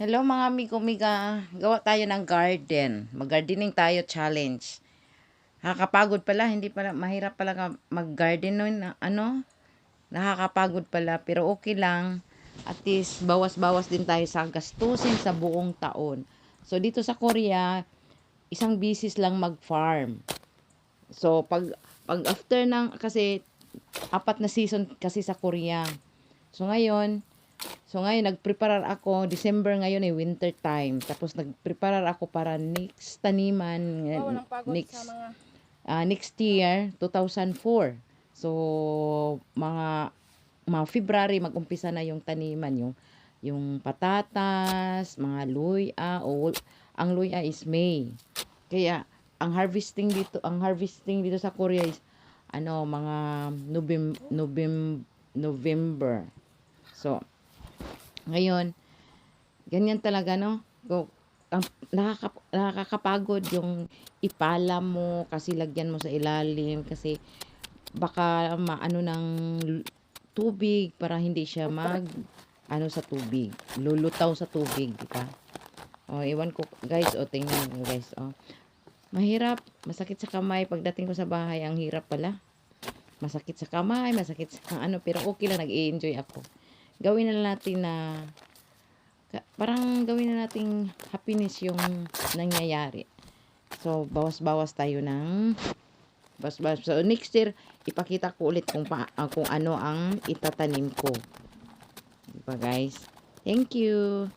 Hello mga amigo miga, gawa tayo ng garden. Mag-gardening tayo challenge. Nakakapagod pala, hindi pala mahirap pala mag-garden nun, ano? Nakakapagod pala, pero okay lang. At least bawas-bawas din tayo sa gastusin sa buong taon. So dito sa Korea, isang bisis lang mag-farm. So pag pag after ng kasi apat na season kasi sa Korea. So ngayon, So ngayon, nagpreparar ako, December ngayon ay winter time. Tapos nagpreparar ako para next taniman, eh, Oh, next, sa mga ah, next year, 2004. So, mga, mga February, mag-umpisa na yung taniman, yung, yung patatas, mga luya, o ang luya is May. Kaya, ang harvesting dito, ang harvesting dito sa Korea is, ano, mga Novem, Novem, November. So, ngayon, ganyan talaga, no? Ang, nakaka, nakakapagod yung ipala mo kasi lagyan mo sa ilalim kasi baka maano ng tubig para hindi siya mag ano sa tubig. Lulutaw sa tubig di ba? Oh iwan ko guys oh tingnan mo guys oh mahirap masakit sa kamay. Pagdating ko sa bahay ang hirap pala. Masakit sa kamay masakit sa ano pero okay lang nag-enjoy ako gawin na natin na parang gawin na nating happiness yung nangyayari. So, bawas-bawas tayo ng bawas-bawas. So, next year, ipakita ko ulit kung, pa, ah, kung ano ang itatanim ko. Diba guys? Thank you.